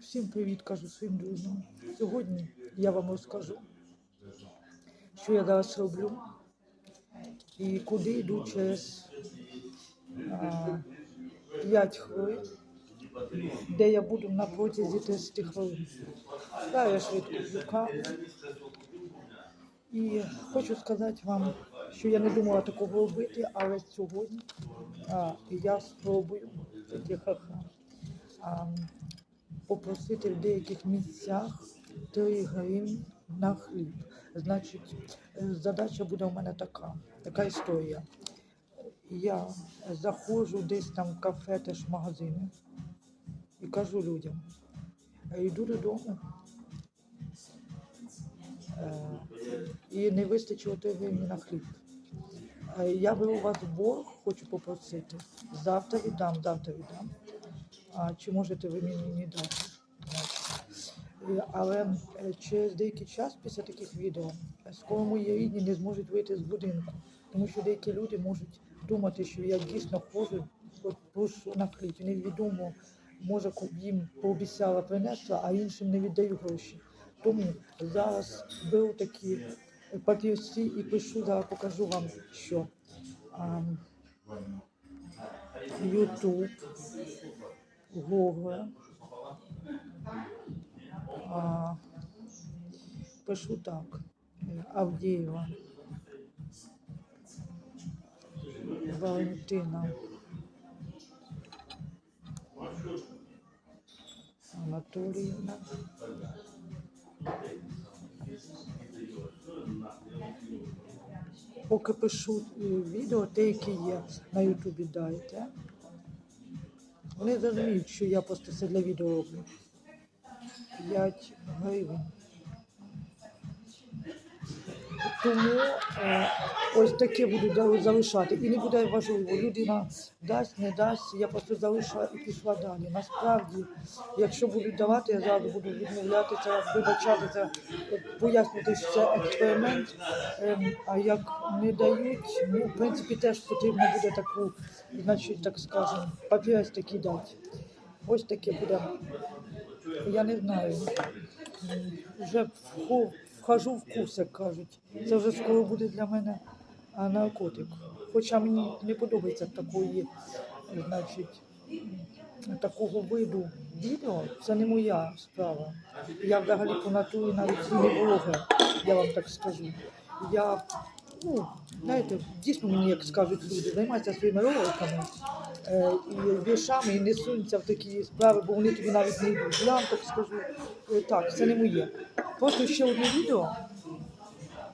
Всім привіт, кажу своїм друзям. Сьогодні я вам розкажу, що я зараз роблю і куди йду через а, 5 хвилин, де я буду на протязі 30 хвилин. Да, я швидко каву. І хочу сказати вам, що я не думала такого робити, але сьогодні а, я спробую. А, попросити в деяких місцях 3 гривні на хліб. Значить, е, задача буде у мене така, така історія. Я заходжу десь там в кафе, теж в магазини і кажу людям, «Е, йду додому. Е, І не вистачило 3 гривні на хліб. Я беру у вас борг, хочу попросити. Завтра віддам, завтра віддам. А чи можете ви мені дати? Але е, через деякий час після таких відео е, скоро мої рідні не зможуть вийти з будинку, тому що деякі люди можуть думати, що я дійсно ходжу, прошу на хліб. Невідомо, може їм пообіцяла принесла, а іншим не віддаю гроші. Тому зараз беру такі папірці і пишу, зараз покажу вам, що YouTube, Google, а, пишу так, Авдієва, Валентина, Анатоліївна, Поки пишу е, відео, те, які є на Ютубі, дайте. Вони зрозуміють, що я просто це для відео роблю. 5 гривень. Тому е, ось таке буду залишати. І не буде важливо, людина дасть, не дасть, я просто залишила і пішла далі. Насправді, якщо будуть давати, я зараз буду відмовлятися, вибачатися, е, пояснювати, що це експеримент. Ем, а як не дають, ну, в принципі, теж потрібно буде таку, значить, так скажемо, папірець такий дати. Ось таке буде. Я не знаю. Вже вхо- вхожу в курс, як кажуть. Це вже скоро буде для мене наркотик. Хоча мені не подобається такої, значить, такого виду відео. Це не моя справа. Я взагалі по натурі навіть не блогер, я вам так скажу. Я, ну, знаєте, дійсно мені, як скажуть люди, займаються своїми роликами е, і віршами і не сунуться в такі справи, бо вони тобі навіть не йдуть. Я вам так скажу, е, так, це не моє. Просто ще одне відео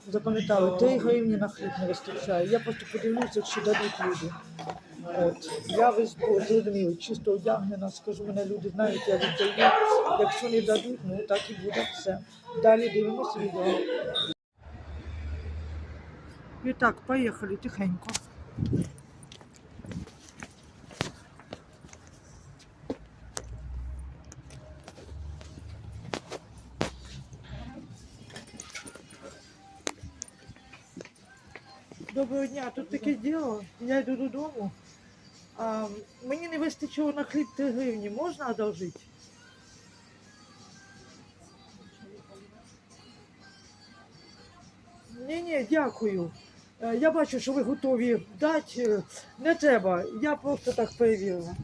запам'ятали, 3 гривні на хліб не вистачає. Я просто подивлюся, чи дадуть люди. От. Я весь зрозуміли, чисто одягнена, скажу, мене люди знають, я віддаю. Якщо не дадуть, ну так і буде все. Далі дивимося відео. І так, поїхали тихенько. Доброго дня, тут таке діло. Я йду додому. А, мені не вистачило на хліб 3 гривні. Можна одолжити? Ні, ні, дякую. Е, Я бачу, що ви готові дати. Е, Не треба. Я просто так перевірила.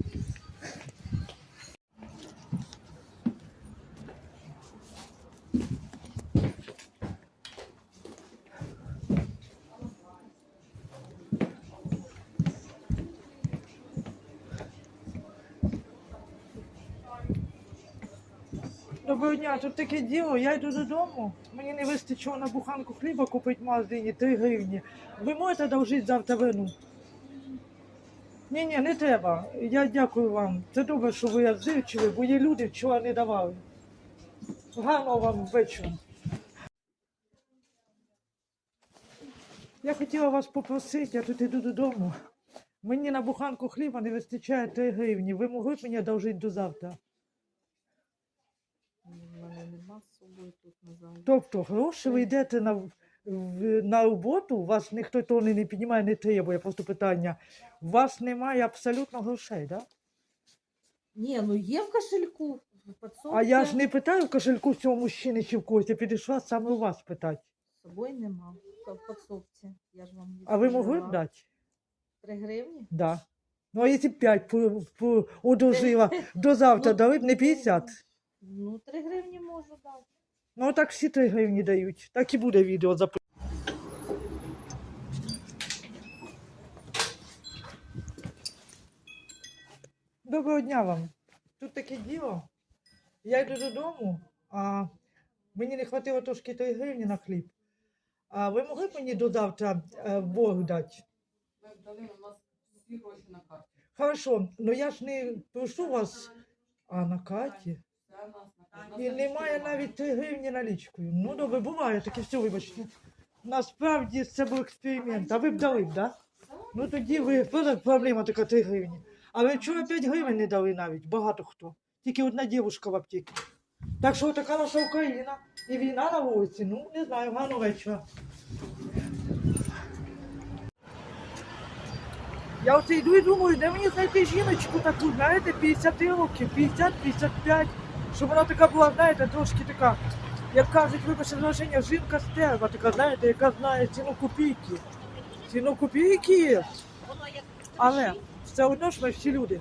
Доброго дня, тут таке діло, я йду додому. Мені не вистачило на буханку хліба купити в магазині 3 гривні. Ви можете одолжити завтра вину? Ні, ні, не треба. Я дякую вам. Це добре, що ви відзивчили, бо є люди, вчора не давали. Гарного вам вечора. Я хотіла вас попросити, я тут іду додому. Мені на буханку хліба не вистачає 3 гривні. Ви могли б мені одолжити до завтра? У мене нема з собою тут на залі. Тобто гроші ви йдете на, на роботу, вас ніхто того не піднімає, не требує, просто питання. У вас немає абсолютно грошей, так? Да? Ні, ну є в кошельку Подсовки А я ж не питаю в кошельку цього мужчини чи в когось, я підійшла саме у вас питати. з собою нема. В подсовці. Я ж вам А ви могли б дати? Три гривні? Да. Ну, а якщо 5 по, по, одужила, до завтра Ну, дали б не 50. Ну, три гривні можу дати. Ну, так всі 3 гривні дають. Так і буде відео записано. Доброго дня вам. Тут таке діло. Я йду додому, а мені не хватило трошки 3 гривні на хліб. А ви могли б мені до завтра е, борг дати? Ми дали у нас всі гроші на карті. Хорошо, ну я ж не прошу вас, а на карті. Це. У нас І немає навіть 3 гривні налічкою. Ну, добре, буває таке, все, вибачте. Насправді це був експеримент, а ви б дали б, да? Ну тоді ви проблема така 3 гривні. А ви вчора 5 гривень не дали навіть, багато хто. Тільки одна дівчинка в аптеці. Так що така наша Україна. І війна на вулиці, ну не знаю, гарного вечора. Я оце йду і думаю, де мені знайти жіночку таку, знаєте, 50 років, 50-55, щоб вона така була, знаєте, трошки така, як кажуть, вибачте враження, жінка стерва, така, знаєте, яка знає ціну копійки. Ціну копійки. Але все одно ж ми всі люди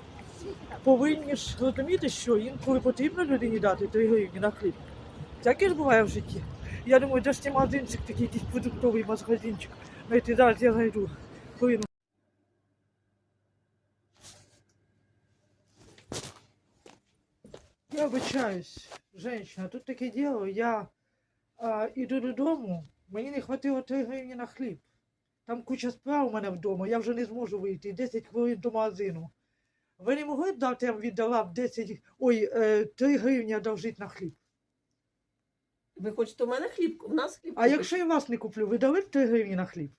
повинні ж розуміти, що інколи потрібно людині дати 3 гривні на хліб. Таке ж буває в житті. Я думаю, де ж цей магазинчик, такий якийсь продуктовий магазинчик. Знаєте, зараз я. Хвилину. Я вибачаюсь, женщина, тут таке діло, я а, іду додому, мені не хватило 3 гривні на хліб. Там куча справ у мене вдома, я вже не зможу вийти, 10 хвилин до магазину. Ви не могли б дати, я віддала б 10, ой, е, 3 гривні одолжити на хліб. Ви хочете у мене хліб? У нас хліб. А якщо я вас не куплю, ви дали б 3 гривні на хліб?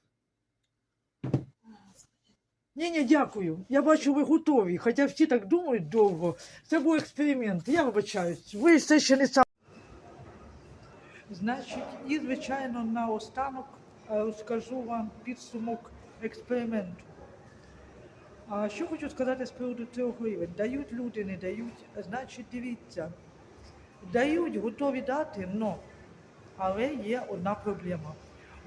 Ні, ні, дякую. Я бачу, ви готові. Хоча всі так думають довго. Це був експеримент. Я вибачаюсь. Ви все ще не сам. Значить, і звичайно, наостанок е, скажу вам підсумок експерименту. А що хочу сказати з приводу трьох гривень? Дають люди, не дають. Значить, дивіться. Дають, готові дати, но. Але є одна проблема.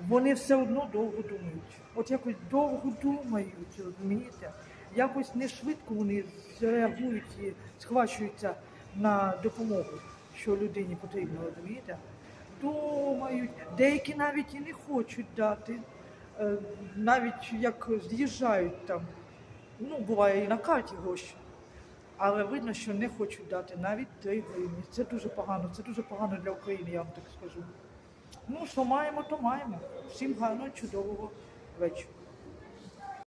Вони все одно довго думають. От якось довго думають, розумієте? Якось не швидко вони реагують і схвачуються на допомогу, що людині потрібно, розумієте? Думають, деякі навіть і не хочуть дати, Е, навіть як з'їжджають там. Ну, буває і на карті гроші. Але видно, що не хочуть дати навіть 3 гривні. Це дуже погано, це дуже погано для України, я вам так скажу. Ну, що маємо, то маємо. Всім гарного, чудового вечора.